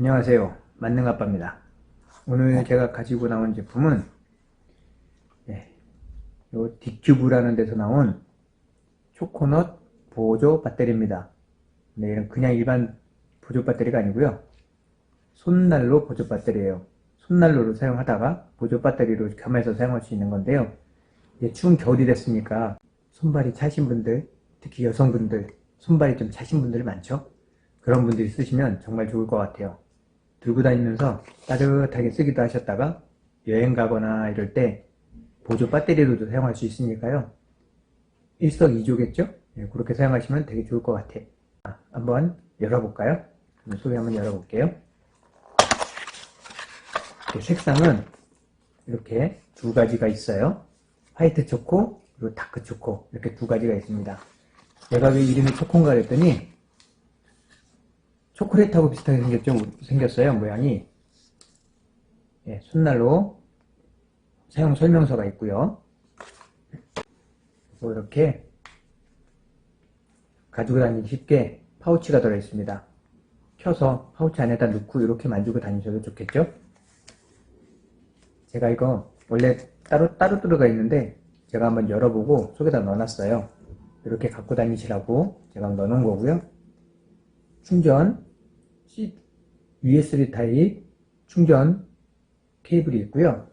안녕하세요. 만능아빠입니다. 오늘 제가 가지고 나온 제품은 네, 요 디큐브라는 데서 나온 초코넛 보조 배터리입니다. 네, 이건 그냥 일반 보조 배터리가 아니고요. 손난로 보조 배터리예요. 손난로로 사용하다가 보조 배터리로 겸해서 사용할 수 있는 건데요. 이제 추운 겨울이 됐으니까 손발이 차신 분들, 특히 여성분들, 손발이 좀 차신 분들이 많죠? 그런 분들이 쓰시면 정말 좋을 것 같아요. 들고 다니면서 따뜻하게 쓰기도 하셨다가 여행 가거나 이럴 때 보조 배터리로도 사용할 수 있으니까요. 일석이조겠죠? 예, 그렇게 사용하시면 되게 좋을 것 같아요. 아, 한번 열어볼까요? 소개 한번 열어볼게요. 그 색상은 이렇게 두 가지가 있어요. 화이트 초코 그리고 다크 초코 이렇게 두 가지가 있습니다. 내가 왜 이름이 초코인가 그랬더니 초콜릿하고 비슷하게 생겼죠? 생겼어요 모양이. 예, 손난로 사용 설명서가 있고요. 그리고 이렇게 가지고 다니기 쉽게 파우치가 들어있습니다. 켜서 파우치 안에다 넣고 이렇게 만지고 다니셔도 좋겠죠? 제가 이거 원래 따로 따로 들어가 있는데 제가 한번 열어보고 속에다 넣어놨어요. 이렇게 갖고 다니시라고 제가 넣어놓은 거고요. 충전 C, USB 타입 충전 케이블이 있고요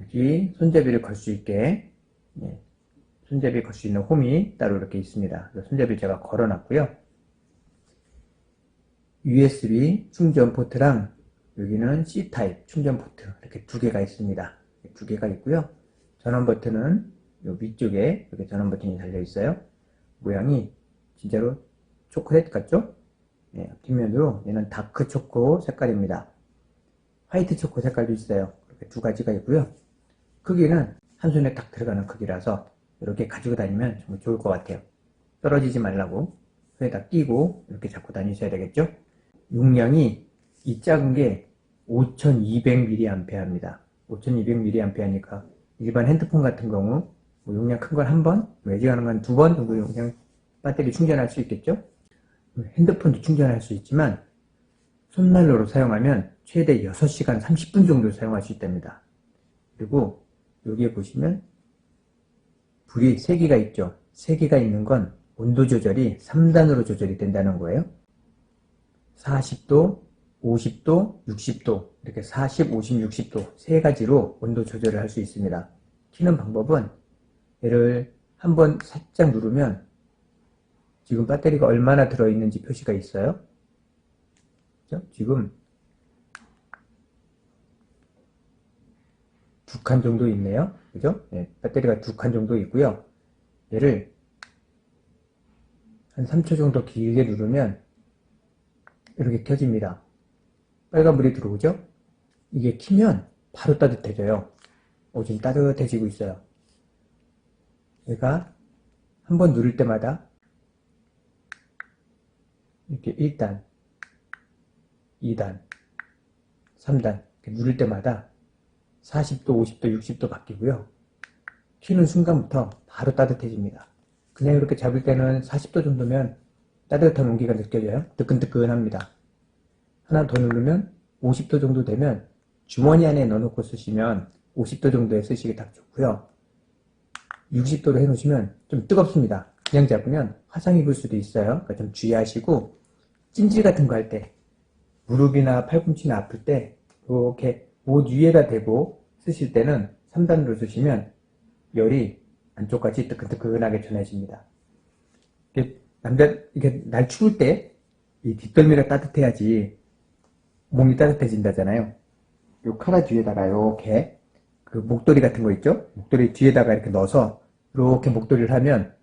여기 손잡이를 걸 수 있게 예, 손잡이 걸 수 있는 홈이 따로 이렇게 있습니다 손잡이 제가 걸어 놨고요 USB 충전 포트랑 여기는 C타입 충전 포트 이렇게 두 개가 있습니다. 두 개가 있고요. 전원 버튼은 요 위쪽에 이렇게 전원 버튼이 달려 있어요. 모양이 진짜로 초콜릿 같죠? 네, 뒷면으로 얘는 다크 초코 색깔입니다. 화이트 초코 색깔도 있어요. 이렇게 두 가지가 있고요. 크기는 한 손에 딱 들어가는 크기라서 이렇게 가지고 다니면 정말 좋을 것 같아요. 떨어지지 말라고 손에다 끼고 이렇게 잡고 다니셔야 되겠죠? 용량이 이 작은 게 5200mAh입니다. 5200mAh니까 일반 핸드폰 같은 경우 뭐 용량 큰걸한 번, 외지하는 건 두 번 정도 용량 배터리 충전할 수 있겠죠? 핸드폰도 충전할 수 있지만 손난로로 사용하면 최대 6시간 30분 정도 사용할 수 있답니다. 그리고 여기에 보시면 불이 3개가 있죠. 3개가 있는 건 온도 조절이 3단으로 조절이 된다는 거예요. 40도, 50도, 60도 이렇게 40, 50, 60도 세 가지로 온도 조절을 할 수 있습니다. 키는 방법은 얘를 한번 살짝 누르면 지금 배터리가 얼마나 들어있는지 표시가 있어요. 그죠? 지금 두 칸 정도 있네요. 그죠? 네, 배터리가 두 칸 정도 있고요. 얘를 한 3초 정도 길게 누르면 이렇게 켜집니다. 빨간불이 들어오죠? 이게 키면 바로 따뜻해져요. 오, 지금 따뜻해지고 있어요. 얘가 한 번 누를 때마다 이렇게 1단, 2단, 3단 이렇게 누를 때마다 40도, 50도, 60도 바뀌고요. 키는 순간부터 바로 따뜻해집니다. 그냥 이렇게 잡을 때는 40도 정도면 따뜻한 온기가 느껴져요. 뜨끈뜨끈합니다. 하나 더 누르면 50도 정도 되면 주머니 안에 넣어놓고 쓰시면 50도 정도에 쓰시기 딱 좋고요. 60도로 해놓으시면 좀 뜨겁습니다. 그냥 잡으면 화상 입을 수도 있어요. 그러니까 좀 주의하시고 찜질 같은 거 할 때 무릎이나 팔꿈치나 아플 때 이렇게 옷 위에다 대고 쓰실 때는 3단으로 쓰시면 열이 안쪽까지 뜨끈뜨끈하게 전해집니다. 남자 이게 날 추울 때 이 뒷덜미가 따뜻해야지 몸이 따뜻해진다잖아요. 요 카라 뒤에다가 이렇게 그 목도리 같은 거 있죠? 목도리 뒤에다가 이렇게 넣어서 이렇게 목도리를 하면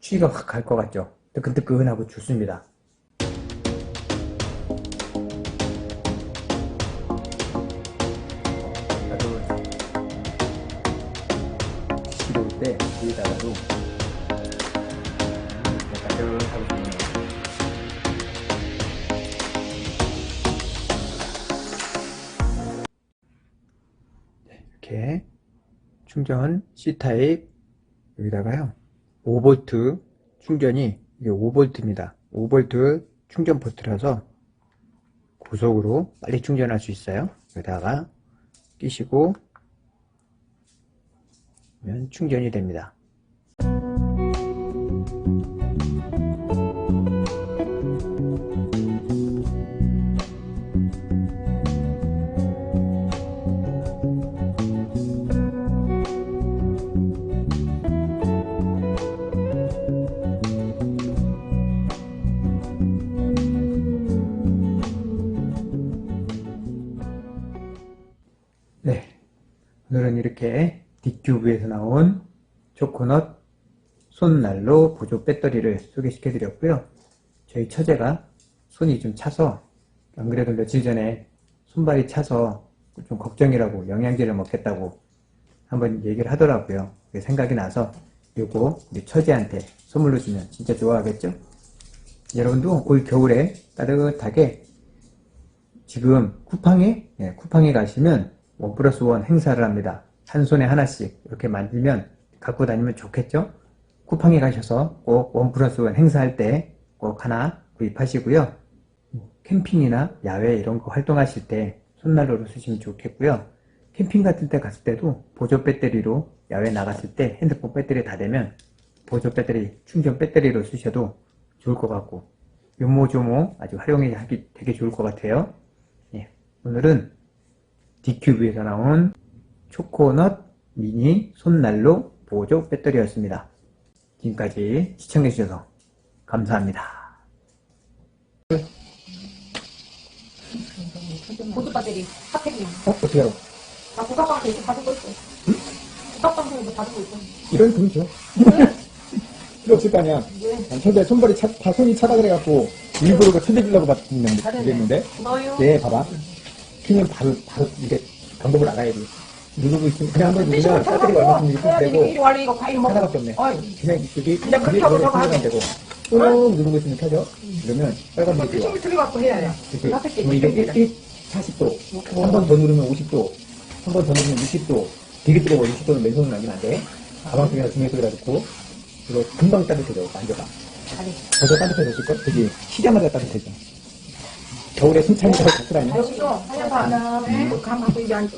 추위가 확 갈 것 같죠? 뜨끈뜨끈하고 좋습니다. 시려울 때 뒤에다가도 따뜻하고 좋네요. 이렇게 충전 C타입 여기다가요 5V 충전이 이게 5V입니다 5V 충전 포트라서 고속으로 빨리 충전할 수 있어요. 여기다가 끼시고 면 충전이 됩니다. 네. 오늘은 이렇게 뒷큐브에서 나온 초코넛 손난로 보조 배터리를 소개시켜 드렸고요. 저희 처제가 손이 좀 차서 안 그래도 며칠 전에 손발이 차서 좀 걱정이라고 영양제를 먹겠다고 한번 얘기를 하더라고요. 생각이 나서 요거 처제한테 선물로 주면 진짜 좋아하겠죠? 여러분도 올 겨울에 따뜻하게 지금 쿠팡에 예, 쿠팡에 가시면 원 플러스 원 행사를 합니다. 한 손에 하나씩 이렇게 만들면 갖고 다니면 좋겠죠? 쿠팡에 가셔서 꼭 원 플러스 원 행사할 때 꼭 하나 구입하시고요. 캠핑이나 야외 이런 거 활동하실 때 손난로로 쓰시면 좋겠고요. 캠핑 같은 데 갔을 때도 보조 배터리로 야외 나갔을 때 핸드폰 배터리 다 되면 보조 배터리 충전 배터리로 쓰셔도 좋을 것 같고 요모조모 아주 활용하기 되게 좋을 것 같아요. 예, 오늘은 디큐브에서 나온 초코넛 미니 손난로 보조 배터리였습니다. 지금까지 시청해주셔서 감사합니다. 보조 배터리 핫팩이야. 어? 어떻게 알아? 나 국악방에서 이거 가지고 있어. 국악방에서 이거 가지고 있어. 이런 돈 줘. 필요 없을 거 아니야. 왜? 난 처제 손발이 차, 다 손이 차다 그래갖고 일부러 그 쳐대주려고 봤는데 그랬는데 너요? 네 봐봐 키는 바로 바로 이게 방법을 알아야지 누르고 있으면 그냥 한번 누르면 이렇게 이리 되고. 하나밖에 없네. 그냥 이쪽이 그냥 그렇게 하고 저거 충전하면 되고. 꾹 누르고 있으면 켜져. 그러면 빨간불이 그 들어와 친구 들어갖고 해야 돼. 이렇게. 핫팩 그럼 이게 1, 1, 40도. 한 번 더 누르면 50도. 한 번 더 누르면 60도. 되게 뜨거워. 60도는 맨손으로 남기면 안 돼. 가방 속에다 중력소리다 넣고 이거 금방 따뜻해져 만져봐. 벌써 따뜻해졌을걸? 그지? 시자마자 따뜻해져. 겨울에 숨 차니까 덥더라니 여기도 하얀 거 하나, 감 갖고 이게 앉아.